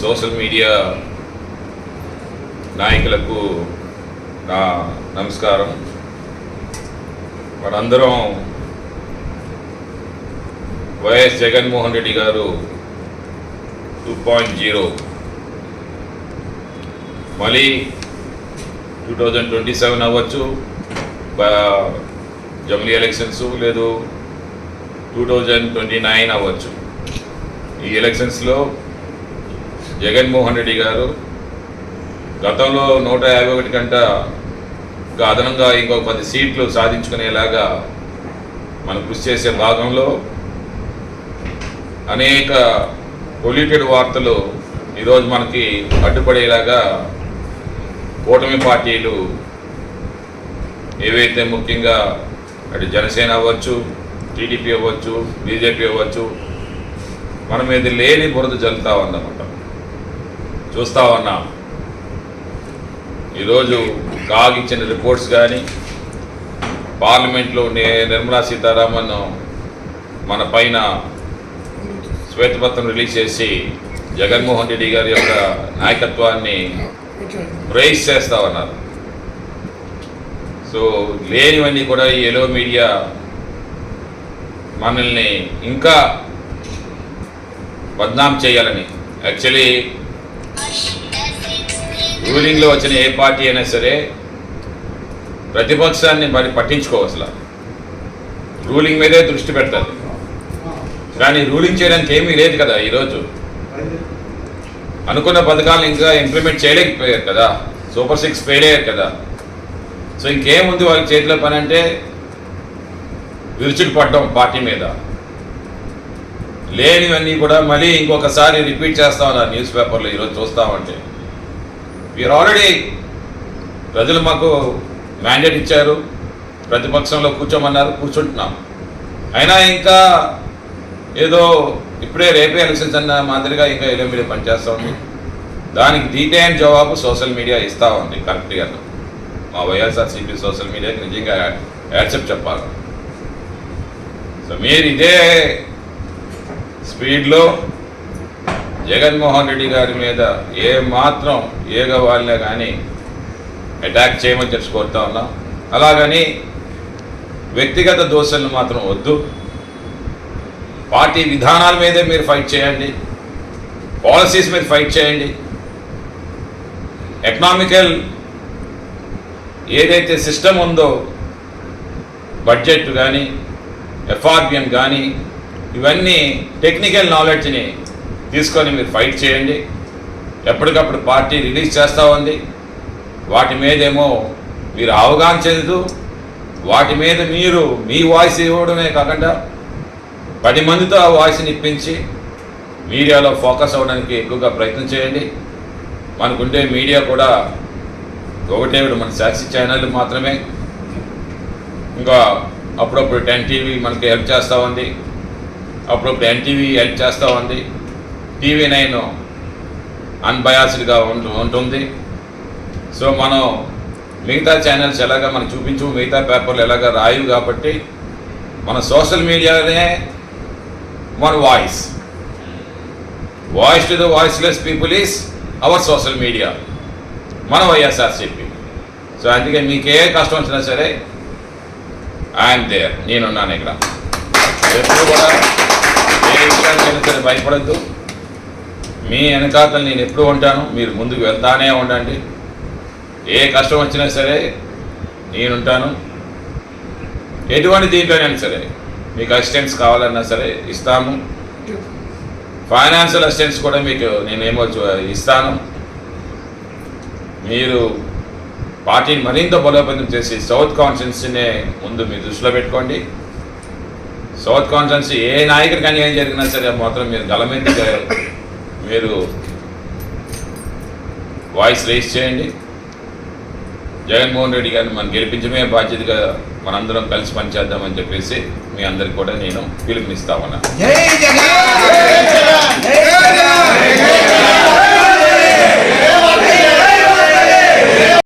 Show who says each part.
Speaker 1: Social media నాయకులకు నా నమస్కారం. మనందరం YS Jaganmohan Reddy garu two point zero. మళ్ళీ టూ థౌజండ్ ట్వంటీ సెవెన్ అవ్వచ్చు. బ- జమిలీ ఎలక్షన్స్ లేదు. టూ థౌజండ్ ట్వంటీ నైన్ అవ్వచ్చు. ఈ ఎలక్షన్స్లో జగన్మోహన్ రెడ్డి గారు గతంలో నూట యాభై ఒకటి కంట ఇంకా అదనంగా ఇంకో పది సీట్లు సాధించుకునేలాగా మనం కృషి చేసే భాగంలో అనేక పొల్యూటెడ్ వార్తలు ఈరోజు మనకి అడ్డుపడేలాగా కూటమి పార్టీలు ఏవైతే ముఖ్యంగా అటు జనసేన అవ్వచ్చు టీడీపీ అవ్వచ్చు బీజేపీ అవ్వచ్చు మనం మీద లేని బురద జల్లుతా ఉందన్నమాట. చూస్తా ఉన్నాం. ఈరోజు కాగ్ ఇచ్చిన రిపోర్ట్స్ కానీ పార్లమెంట్లో నిర్మలా సీతారామన్ మన పైన శ్వేతపత్రం రిలీజ్ చేసి జగన్మోహన్ రెడ్డి గారి యొక్క నాయకత్వాన్ని ప్రైజ్ చేస్తా ఉన్నారు. సో లేనివన్నీ కూడా ఈ ఎలో మీడియా మనల్ని ఇంకా బద్నాం చేయాలని. యాక్చువల్లీ రూలింగ్లో వచ్చిన ఏ పార్టీ అయినా సరే ప్రతిపక్షాన్ని మరి పట్టించుకోవచ్చు రూలింగ్ మీదే దృష్టి పెడతారు. కానీ రూలింగ్ చేయడానికి ఏమీ లేదు కదా ఈరోజు. అనుకున్న పథకాలను ఇంకా ఇంప్లిమెంట్ చేయలేకపోయారు కదా. సూపర్ సిక్స్ ఫెయిల్ అయ్యారు కదా. సో ఇంకేముంది వాళ్ళ చేతిలో పని అంటే విరుచుకు పడడం పార్టీ మీద. లేనివన్నీ కూడా మళ్ళీ ఇంకొకసారి రిపీట్ చేస్తా ఉన్నారు న్యూస్ పేపర్లో ఈరోజు చూస్తామంటే. వీఆర్ ఆల్రెడీ ప్రజలు మాకు మ్యాండేట్ ఇచ్చారు ప్రతిపక్షంలో కూర్చోమన్నారు కూర్చుంటున్నాం. అయినా ఇంకా ఏదో ఇప్పుడే రేపే ఎలక్షన్స్ అన్న మాదిరిగా ఇంకా ఎలిమిడి పనిచేస్తూ ఉంది. దానికి డీటెయిల్ జవాబు సోషల్ మీడియా ఇస్తూ ఉంది కరెక్ట్గా మా వైఎస్ఆర్సీపీ సోషల్ మీడియాకి నిజంగా యాక్సెప్ట్ చెప్పాలి. సో మీరు ఇదే స్పీడ్లో జగన్మోహన్ రెడ్డి గారి మీద ఏ మాత్రం ఏగ వాళ్ళనే కానీ అటాక్ చేయమని చెప్పి కోరుతా ఉన్నాం. అలాగని వ్యక్తిగత దోషాలను మాత్రం వద్దు. పార్టీ విధానాల మీదే మీరు ఫైట్ చేయండి. పాలసీస్ మీద ఫైట్ చేయండి. ఎకనామికల్ ఏదైతే సిస్టమ్ ఉందో బడ్జెట్ కానీ ఎఫ్ఆర్బిఎం కానీ ఇవన్నీ టెక్నికల్ నాలెడ్జ్ని తీసుకొని మీరు ఫైట్ చేయండి. ఎప్పటికప్పుడు పార్టీ రిలీజ్ చేస్తూ ఉంది. వాటి మీదేమో మీరు అవగాహన చెందుతూ వాటి మీద మీరు మీ వాయిస్ ఇవ్వడమే కాకుండా పది మందితో ఆ వాయిస్ని ఇప్పించి మీడియాలో ఫోకస్ అవ్వడానికి ఎక్కువగా ప్రయత్నం చేయండి. మనకుంటే మీడియా కూడా ఒకటే మన సాక్షి ఛానల్ మాత్రమే. ఇంకా అప్పుడప్పుడు టెన్ టీవీ మనకి హెల్ప్ చేస్తూ ఉంది. అప్పుడప్పుడు ఎన్టీవీ హెల్ప్ చేస్తూ ఉంది. టీవీ నైన్ అన్బయాస్డ్గా ఉంటు ఉంటుంది. సో మనం మిగతా ఛానల్స్ ఎలాగా మనం చూపించు మిగతా పేపర్లు ఎలాగా రాయు కాబట్టి మన సోషల్ మీడియానే మన voice. Voice to the voiceless people is our social media. మన వైఎస్ఆర్సీపీ. సో అందుకే మీకు ఏ కష్టం వచ్చినా సరే ఐఎమ్ దేర్ నేనున్నాను ఇక్కడ. ఎప్పుడు కూడా ఏ విషయానికైనా భయపడద్దు. మీ వెనకాతలు నేను ఎప్పుడు ఉంటాను మీరు ముందుకు వెళ్తానే ఉండండి. ఏ కష్టం వచ్చినా సరే నేనుంటాను. ఎటువంటి దీంట్లోనైనా సరే మీకు అసిస్టెంట్స్ కావాలన్నా సరే ఇస్తాము. ఫైనాన్షియల్ అసిస్టెంట్స్ కూడా మీకు నేనేమో ఏమో ఇస్తాను. మీరు పార్టీని మరింత బలోపేతం చేసి సౌత్ కాన్స్టిట్యున్సీనే ముందు మీ దృష్టిలో పెట్టుకోండి. సౌత్ కాన్ఫరెన్స్ ఏ నాయకుడికి అన్యాయం జరిగినా సరే మాత్రం మీరు గలమెత్తి మీరు వాయిస్ రేస్ చేయండి. జగన్మోహన్ రెడ్డి గారిని మనం గెలిపించమే బాధ్యతగా మనందరం కలిసి పనిచేద్దామని చెప్పేసి మీ అందరికి కూడా నేను పిలుపునిస్తామన్నా.
Speaker 2: జై